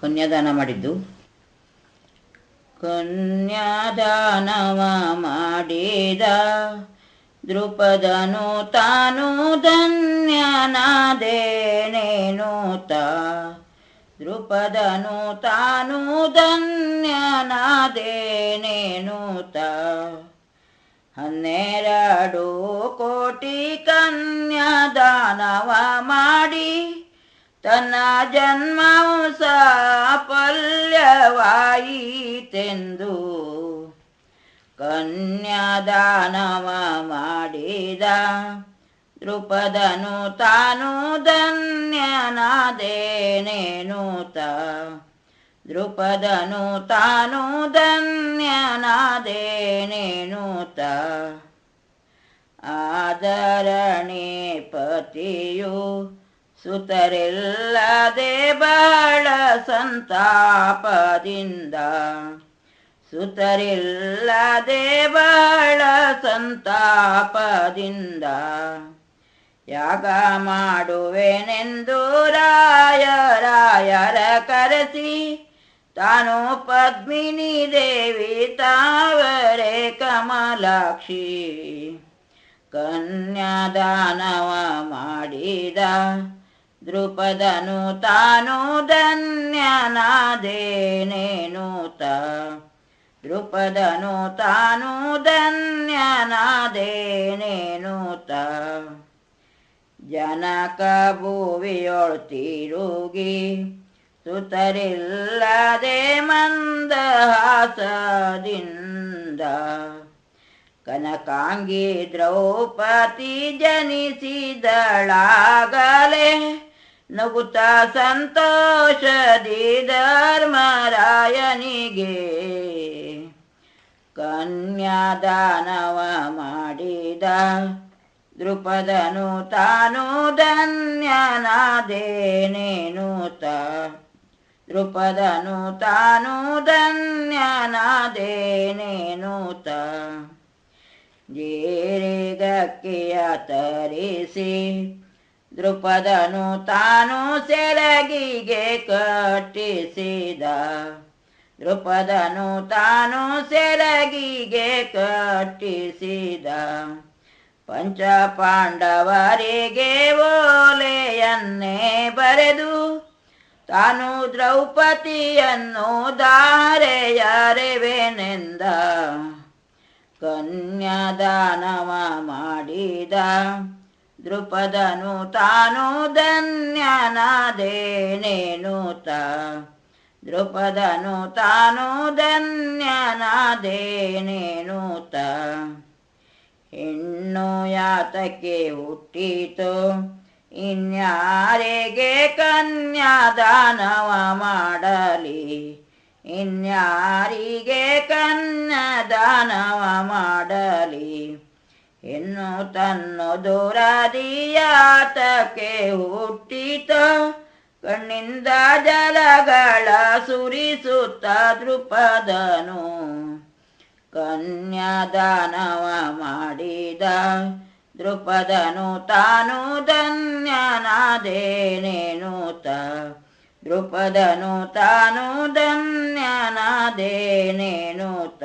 ಕನ್ಯಾದಾನ ಮಾಡಿದ್ದು? ಕನ್ಯಾದಾನವ ಮಾಡಿದ ದೃಪದನು ತಾನು ಧನ್ಯನಾದೇನೇನೂತ ದೃಪದನು ತಾನು ಧನ್ಯನಾದೇನೇನೂತ ಹನ್ನೆರಡು ಕೋಟಿ ಕನ್ಯಾದಾನವ ತನ್ನ ಜನ್ಮವು ಸಾಫಲ್ಯವಾಯಿತೆಂದು ಕನ್ಯಾದಾನವ ಮಾಡಿದ ದೃಪದನು ತಾನು ಧನ್ಯನಾದೇನೇನೂತ. ದೃಪದನು ತಾನು ಧನ್ಯನಾದೇನೇನೂತ. ಆದರಣೆ ಪತಿಯು ಸುತರಿಲ್ಲದೆ ಬಾಳ ಸಂತಾಪದಿಂದ. ಸುತರಿಲ್ಲದೆ ಬಾಳ ಸಂತಾಪದಿಂದ. ಯಾಗ ಮಾಡುವೆನೆಂದು ರಾಯ ರಾಯರ ಕರೆಸಿ, ತಾನು ಪದ್ಮಿನಿ ದೇವಿ ತಾವರೆ ಕಮಲಾಕ್ಷಿ. ಕನ್ಯಾದಾನವ ಮಾಡಿದ ದೃಪದನು ತಾನು ಧನ್ಯನಾದೇನೇನೂತ ದೃಪದನು ತಾನು ಧನ್ಯನಾದೇನೇನೂತ ಜನಕ ಭುವಿಯೊಳ್ ತಿರುಗಿ ಸುತರಿಲ್ಲದೆ ಮಂದಹಾಸದಿಂದ ಕನಕಾಂಗಿ ದ್ರೌಪದಿ ಜನಿಸಿದಳಾಗಲೇ ನಗುತ್ತ ಸಂತೋಷದಿ ಧರ್ಮರಾಯನಿಗೆ. ಕನ್ಯಾದಾನವ ಮಾಡಿದ ದೃಪದನು ತಾನು ಧನ್ಯನಾದೇನೇನೂತ. ದೃಪದನು ತಾನು ಧನ್ಯನಾದೇನೇನೂತ. ಜೇರಿಗಕ್ಕಿಯ ತರಿಸಿ ದೃಪದನು ತಾನು ಸೆರಗಿಗೆ ಕಟ್ಟಿಸಿದ. ದೃಪದನು ತಾನು ಸೆರಗಿಗೆ ಕಟ್ಟಿಸಿದ. ಪಂಚ ಪಾಂಡವರಿಗೆ ಓಲೆಯನ್ನೇ ಬರೆದು ತಾನು ದ್ರೌಪದಿಯನ್ನು ದಾರೆಯರೆವೆನೆಂದ ಕನ್ಯಾದಾನವ ಮಾಡಿದ. ದೃಪದನು ತಾನು ಧನ್ಯನಾದೇನೇನೂತ ದೃಪದನು ತಾನು ಧನ್ಯನಾದೇನೇನೂತ ಹೆಣ್ಣು ಯಾತಕ್ಕೆ ಹುಟ್ಟಿತು? ಇನ್ಯಾರಿಗೆ ಕನ್ಯಾದಾನವ ಮಾಡಲಿ? ಇನ್ಯಾರಿಗೆ ಕನ್ಯಾದಾನವ ಮಾಡಲಿ? ಹೆಣ್ಣು ತನ್ನು ದೂರಾದಿಯಾತಕ್ಕೆ ಹುಟ್ಟಿತ. ಕಣ್ಣಿಂದ ಜಲಗಳ ಸುರಿಸುತ್ತ ದೃಪದನು. ಕನ್ಯಾದಾನವ ಮಾಡಿದ ದೃಪದನು ತಾನು ಧನ್ಯನಾದೇನೇನುತ. ದೃಪದನು ತಾನು ಧನ್ಯನಾದೇನೇನೂತ.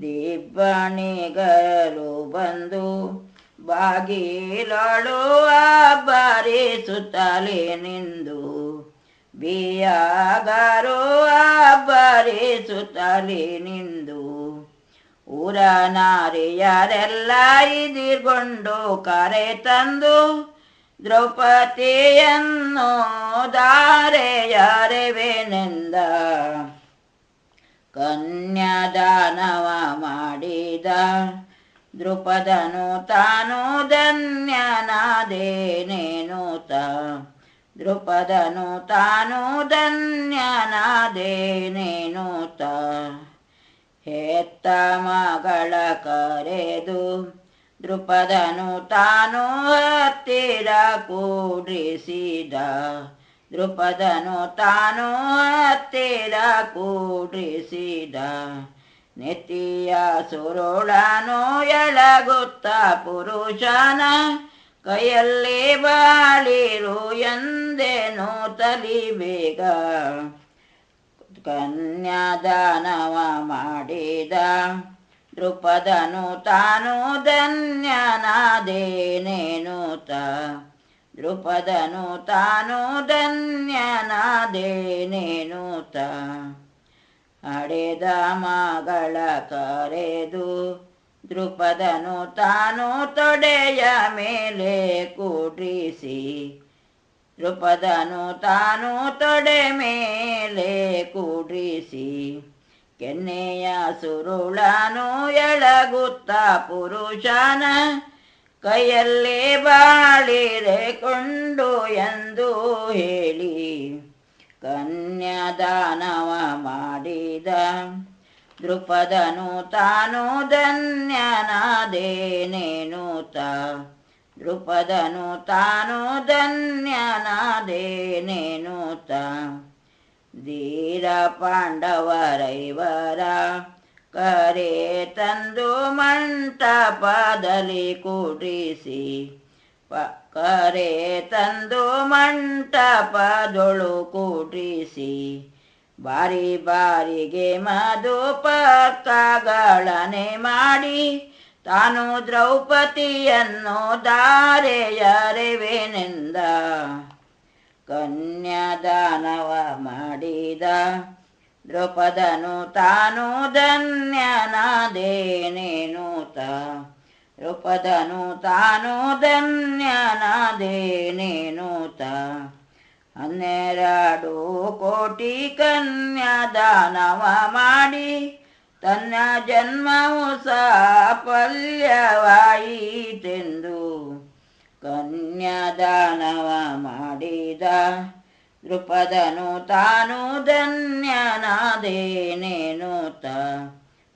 ದಿಬ್ಬಣಿಗರು ಬಂದು ಬಾಗಿಲಾಳುವ ಬಾರಿಸುತ್ತಲೇ ನಿಂದು. ಬಿಯಾಗರು ಬಾರಿಸುತ್ತಲೇ ನಿಂದು. ಊರ ನಾರಿಯರೆಲ್ಲ ಇದಿರ್ಗೊಂಡು ಕರೆ ತಂದು, ದ್ರೌಪದಿಯನ್ನು ಧಾರೆಯರೆವೆನೆಂದ ಕನ್ಯಾದಾನವ ಮಾಡಿದ ದೃಪದನು ತಾನು ಧನ್ಯನಾದೇನೇನುತ ದೃಪದನು ತಾನು ಧನ್ಯನಾದೇನೇನೂತ ಹೆತ್ತ ಮಗಳ ಕರೆದು ದೃಪದನು ತಾನು ಹತ್ತಿರ ಕೂಡಿಸಿದ. ದೃಪದನು ತಾನು ಹತ್ತಿರ ಕೂಡಿಸಿದ. ನೆತ್ತಿಯ ಸುರುಳನು ಎಳಗುತ್ತ ಪುರುಷನ ಕೈಯಲ್ಲಿ ಬಾಳಿರು ಎಂದೇನು ತಲಿ ಬೇಗ. ಕನ್ಯಾದಾನವ ಮಾಡಿದ ದೃಪದನು ತಾನು ಧನ್ಯನಾದೇನೇನುತ ದೃಪದನು ತಾನು ಧನ್ಯನಾದೇನೇನು ತ. ಅಡೆದ ಮಗಳ ಕರೆದು ದೃಪದನು ತಾನು ತೊಡೆಯ ಮೇಲೆ ಕೂಡಿಸಿ. ದೃಪದನು ತಾನು ತೊಡೆ ಮೇಲೆ ಕೂಡಿಸಿ. ಕೆನ್ನೆಯ ಸುರುಳನು ಎಳಗುತ್ತ ಪುರುಷನ ಕೈಯಲ್ಲೇ ಬಾಳಿರೆ ಕೊಂಡು ಎಂದು ಹೇಳಿ ಕನ್ಯಾದಾನವ ಮಾಡಿದ. ದೃಪದನು ತಾನು ಧನ್ಯನಾದೇನೇನುತ. ದೃಪದನು ತಾನು ಧನ್ಯನಾದೇನೇನುತ. ಧೀರ ಪಾಂಡವರೈವರ ಕರೆ ತಂದು ಮಂಟಪದಲ್ಲಿ ಕೂಡಿಸಿ. ಪ, ಕರೆ ತಂದು ಮಂಟಪದೊಳು ಕೂಡಿಸಿ. ಬಾರಿ ಬಾರಿಗೆ ಮಧುಪರ್ಕಗಳನೆ ಮಾಡಿ. ತಾನು ದ್ರೌಪದಿಯನ್ನು ದಾರೆಯರೆವೆನೆಂದ ಕನ್ಯಾದಾನವ ದ್ರೌಪದನು ತಾನು ಧನ್ಯನಾದೇನೇನೂತ? ದೃಪದನು ತಾನು ಧನ್ಯನಾದೇನೇನೂತ? ಹನ್ನೆರಡು ಕೋಟಿ ಕನ್ಯಾದಾನವ ಮಾಡಿ ತನ್ನ ಜನ್ಮವು ಸಾಫಲ್ಯವಾಯಿತೆಂದು. ಕನ್ಯಾದಾನ ದೃಪದನು ತಾನು ಧನ್ಯನಾದೇನೇನುತ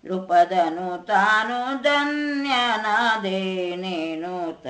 ದೃಪದನು ತಾನು ಧನ್ಯನಾದೇನೇನುತ